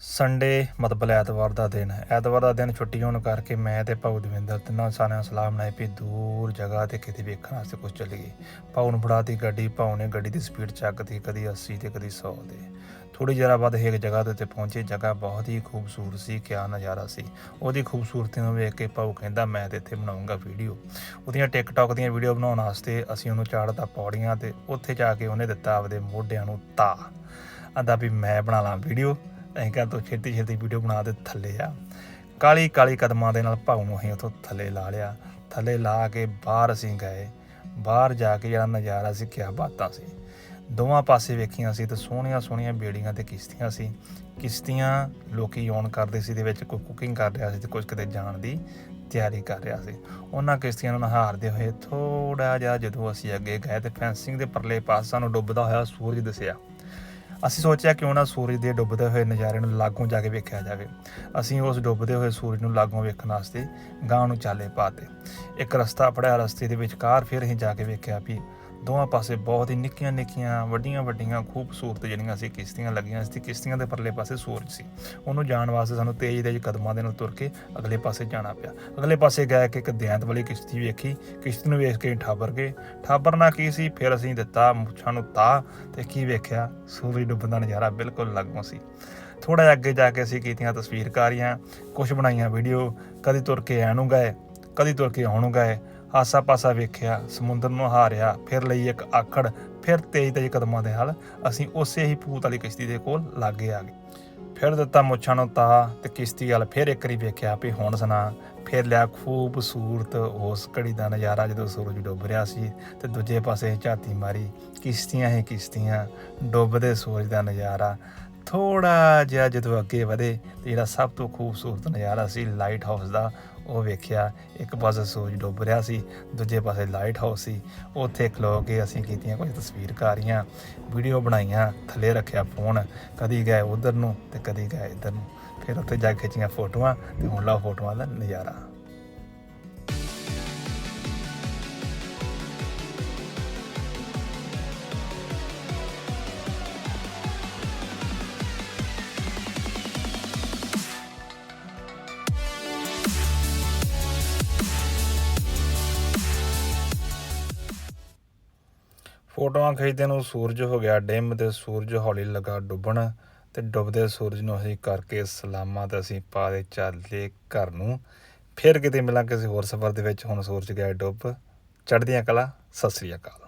Sunday ਮਤਲਬ ਐਤਵਾਰ ਦਾ ਦਿਨ ਹੈ। ਐਤਵਾਰ ਦਾ ਦਿਨ ਛੁੱਟੀ ਹੋਣ ਕਰਕੇ ਮੈਂ ਤੇ ਭਾਊ ਦਵਿੰਦਰ ਤਿੰਨਾਂ ਸਾਰਿਆਂ ਸਲਾਹ ਬਣਾਈ ਵੀ ਦੂਰ ਜਗ੍ਹਾ ਤੇ ਕਿਤੇ ਵੇਖਣ ਵਾਸਤੇ ਕੁਝ ਚੱਲੀਏ ਭਾਊ ਨੂੰ ਫੜਾਤੀ ਗੱਡੀ, ਭਾਊ ਨੇ ਗੱਡੀ ਦੀ ਸਪੀਡ ਚੱਕਦੀ ਕਦੀ 80 ਤੇ ਕਦੀ 100 ਤੇ। ਥੋੜੀ ਜਰਾ ਬਾਅਦ ਇੱਕ ਜਗ੍ਹਾ ਦੇ ਉੱਤੇ ਪਹੁੰਚੇ। ਜਗ੍ਹਾ ਬਹੁਤ ਹੀ ਖੂਬਸੂਰਤ ਸੀ, ਕਿਆ ਨਜ਼ਾਰਾ ਸੀ। ਉਹਦੀ ਖੂਬਸੂਰਤੀ ਨੂੰ ਵੇਖ ਕੇ ਭਾਊ ਕਹਿੰਦਾ, ਮੈਂ ਤੇ ਇੱਥੇ ਬਣਾਉਂਗਾ ਵੀਡੀਓ ਉਹਦੀਆਂ ਟਿਕਟੌਕ ਦੀਆਂ ਵੀਡੀਓ ਬਣਾਉਣ ਵਾਸਤੇ ਅਸੀਂ ਉਹਨੂੰ ਚਾੜਦਾ ਪੌੜੀਆਂ ਤੇ ਉੱਥੇ ਜਾ ਕੇ ਉਹਨੇ ਦਿੱਤਾ ਆਪਦੇ ਮੋਢਿਆਂ ਨੂੰ ਤਾ। ਆਂਦਾ ਵੀ ਮੈਂ ਬਣਾ ਲਾਂ ਵੀਡੀਓ ਅਸੀਂ ਕਿਹਾ ਤੂੰ ਛੇਤੀ ਛੇਤੀ ਵੀਡੀਓ ਬਣਾ ਦੇ ਥੱਲੇ ਆ। ਕਾਲੀ ਕਾਲੀ ਕਦਮਾਂ ਦੇ ਨਾਲ ਭਾਊ ਨੂੰ ਅਸੀਂ ਉੱਥੋਂ ਥੱਲੇ ਲਾ ਲਿਆ। ਥੱਲੇ ਲਾ ਕੇ ਬਾਹਰ ਅਸੀਂ ਗਏ। ਬਾਹਰ ਜਾ ਕੇ ਜਿਹੜਾ ਨਜ਼ਾਰਾ ਸੀ, ਕਿਆ ਬਾਤਾਂ ਸੀ। ਦੋਵਾਂ ਪਾਸੇ ਵੇਖੀਆਂ ਸੀ ਤੇ ਸੋਹਣੀਆਂ ਸੋਹਣੀਆਂ ਬੇੜੀਆਂ ਤੇ ਕਿਸ਼ਤੀਆਂ ਸੀ। ਕਿਸ਼ਤੀਆਂ ਲੋਕੀ ਔਨ ਕਰਦੇ ਸੀ ਦੇ ਵਿੱਚ ਕੋਈ ਕੁਕਿੰਗ ਕਰ ਰਿਹਾ ਸੀ ਤੇ ਕੁਝ ਕਿਤੇ ਜਾਣ ਦੀ ਤਿਆਰੀ ਕਰ ਰਿਹਾ ਸੀ। ਉਹਨਾਂ ਕਿਸ਼ਤੀਆਂ ਨੂੰ ਨਹਾਰਦੇ ਹੋਏ ਥੋੜਾ ਜਿਹਾ ਜਦੋਂ ਅਸੀਂ ਅੱਗੇ ਗਏ ਤੇ ਫੈਂਸਿੰਗ ਦੇ ਪਰਲੇ ਪਾਸ ਸਾਨੂੰ ਡੁੱਬਦਾ ਹੋਇਆ ਸੂਰਜ ਦਿਸਿਆ। ਅਸੀਂ ਸੋਚਿਆ ਕਿਉਂ ਨਾ ਸੂਰਜ ਦੇ ਡੁੱਬਦੇ ਹੋਏ ਨਜ਼ਾਰੇ ਨੂੰ ਲਾਗੋਂ ਜਾ ਕੇ ਵੇਖਿਆ ਜਾਵੇ। ਅਸੀਂ ਉਸ ਡੁੱਬਦੇ ਹੋਏ ਸੂਰਜ ਨੂੰ ਲਾਗੋਂ ਵੇਖਣ ਵਾਸਤੇ ਗਾਂ ਨੂੰ ਚਾਲੇ ਪਾਤੇ ਇੱਕ ਰਸਤਾ ਫੜਿਆ ਰਸਤੇ ਦੇ ਵਿਚਕਾਰ ਫਿਰ ਅਸੀਂ ਜਾ ਕੇ ਵੇਖਿਆ ਵੀ ਦੋਵਾਂ ਪਾਸੇ ਬਹੁਤ ਹੀ ਨਿੱਕੀਆਂ ਨਿੱਕੀਆਂ, ਵੱਡੀਆਂ ਵੱਡੀਆਂ ਖੂਬਸੂਰਤ ਜਿਹੜੀਆਂ ਸੀ ਕਿਸ਼ਤੀਆਂ ਲੱਗੀਆਂ ਸੀ ਕਿਸ਼ਤੀਆਂ ਦੇ ਪਰਲੇ ਪਾਸੇ ਸੂਰਜ ਸੀ। ਉਹਨੂੰ ਜਾਣ ਵਾਸਤੇ ਸਾਨੂੰ ਤੇਜ਼ ਤੇਜ਼ ਕਦਮਾਂ ਦੇ ਨਾਲ ਤੁਰ ਕੇ ਅਗਲੇ ਪਾਸੇ ਜਾਣਾ ਪਿਆ। ਅਗਲੇ ਪਾਸੇ ਗਏ ਕਿ ਇੱਕ ਦੈਂਤ ਵਾਲੀ ਕਿਸ਼ਤੀ ਵੇਖੀ। ਕਿਸ਼ਤੀ ਨੂੰ ਵੇਖ ਕੇ ਠਾਬਰ ਗਏ। ਠਾਬਰਨਾ ਕੀ ਸੀ? ਫਿਰ ਅਸੀਂ ਦਿੱਤਾ ਮੁੱਛਾਂ ਨੂੰ ਤਾ ਤੇ ਕੀ ਵੇਖਿਆ? ਸੂਰਜ ਡੁੱਬਣ ਦਾ ਨਜ਼ਾਰਾ ਬਿਲਕੁਲ ਲੱਗੋਂ ਸੀ। ਥੋੜਾ ਜਿਹਾ ਅੱਗੇ ਜਾ ਕੇ ਅਸੀਂ ਕੀਤੀਆਂ ਤਸਵੀਰਕਾਰੀਆਂ ਕੁਝ ਬਣਾਈਆਂ ਵੀਡੀਓ ਕਦੀ ਤੁਰ ਕੇ ਐ ਨੂੰ ਗਏ, ਕਦੀ ਤੁਰ ਕੇ ਆਉਣ ਨੂੰ ਗਏ। ਆਸਾ ਪਾਸਾ ਵੇਖਿਆ, ਸਮੁੰਦਰ ਨੂੰ ਹਾਰਿਆ, ਫਿਰ ਲਈ ਇੱਕ ਆਖੜ, ਫਿਰ ਤੇਜ਼ ਤੇਜ਼ ਕਦਮਾਂ ਦੇ ਨਾਲ ਅਸੀਂ ਉਸੇ ਹੀ ਭੂਤ ਵਾਲੀ ਕਿਸ਼ਤੀ ਦੇ ਕੋਲ ਲਾਗੇ ਆ ਗਏ। ਫਿਰ ਦਿੱਤਾ ਮੁੱਛਾਂ ਨੂੰ ਤਾ ਤੇ ਕਿਸ਼ਤੀ ਵਾਲ ਫਿਰ ਇੱਕ ਵਾਰੀ ਵੇਖਿਆ ਵੀ ਹੁਣ ਸੁਣਾ, ਫਿਰ ਲਿਆ ਖੂਬਸੂਰਤ ਉਸ ਘੜੀ ਦਾ ਨਜ਼ਾਰਾ ਜਦੋਂ ਸੂਰਜ ਡੁੱਬ ਰਿਹਾ ਸੀ ਤੇ ਦੂਜੇ ਪਾਸੇ ਝਾਤੀ ਮਾਰੀ, ਕਿਸ਼ਤੀਆਂ ਹੀ ਕਿਸ਼ਤੀਆਂ, ਡੁੱਬਦੇ ਸੂਰਜ ਦਾ ਨਜ਼ਾਰਾ। ਥੋੜਾ ਜਿਹਾ ਜਦੋਂ ਅੱਗੇ ਵਧੇ ਤੇ ਜਿਹੜਾ ਸਭ ਤੋਂ ਖੂਬਸੂਰਤ ਨਜ਼ਾਰਾ ਸੀ ਲਾਈਟ ਹਾਊਸ ਦਾ, ਉਹ ਵੇਖਿਆ, ਇੱਕ ਪਾਸੇ ਸੂਰਜ ਡੁੱਬ ਰਿਹਾ ਸੀ, ਦੂਜੇ ਪਾਸੇ ਲਾਈਟ ਹਾਊਸ ਸੀ। ਉੱਥੇ ਖਲੋ ਕੇ ਅਸੀਂ ਕੀਤੀਆਂ ਕੁਝ ਤਸਵੀਰਕਾਰੀਆਂ ਵੀਡੀਓ ਬਣਾਈਆਂ, ਥੱਲੇ ਰੱਖਿਆ ਫੋਨ ਕਦੀ ਗਏ ਉਧਰ ਨੂੰ ਤੇ ਕਦੀ ਗਏ ਇੱਧਰ ਨੂੰ। ਫਿਰ ਉੱਥੇ ਜਾ ਕੇ ਖਿੱਚੀਆਂ ਫੋਟੋਆਂ ਤੇ ਹੁਣ ਲਾ ਫੋਟੋਆਂ ਦਾ ਨਜ਼ਾਰਾ। ਫੋਟੋਆਂ ਖਿੱਚਦੇ ਨੂੰ ਸੂਰਜ ਹੋ ਗਿਆ ਡਿਮ ਤੇ ਸੂਰਜ ਹੌਲੀ ਲੱਗਾ ਡੁੱਬਣ ਤੇ ਡੁੱਬਦੇ ਸੂਰਜ ਨੂੰ ਅਸੀਂ ਕਰਕੇ ਸਲਾਮਾਂ ਤੇ ਅਸੀਂ ਪਾ ਦੇ ਚੱਲੇ ਘਰ ਨੂੰ। ਫਿਰ ਕਿਤੇ ਮਿਲਾਂ ਕਿਸੇ ਹੋਰ ਸਫ਼ਰ ਦੇ ਵਿੱਚ, ਹੁਣ ਸੂਰਜ ਗਿਆ ਡੁੱਬ। ਚੜ੍ਹਦੀਆਂ ਕਲਾ, ਸਤਿ ਸ੍ਰੀ ਅਕਾਲ।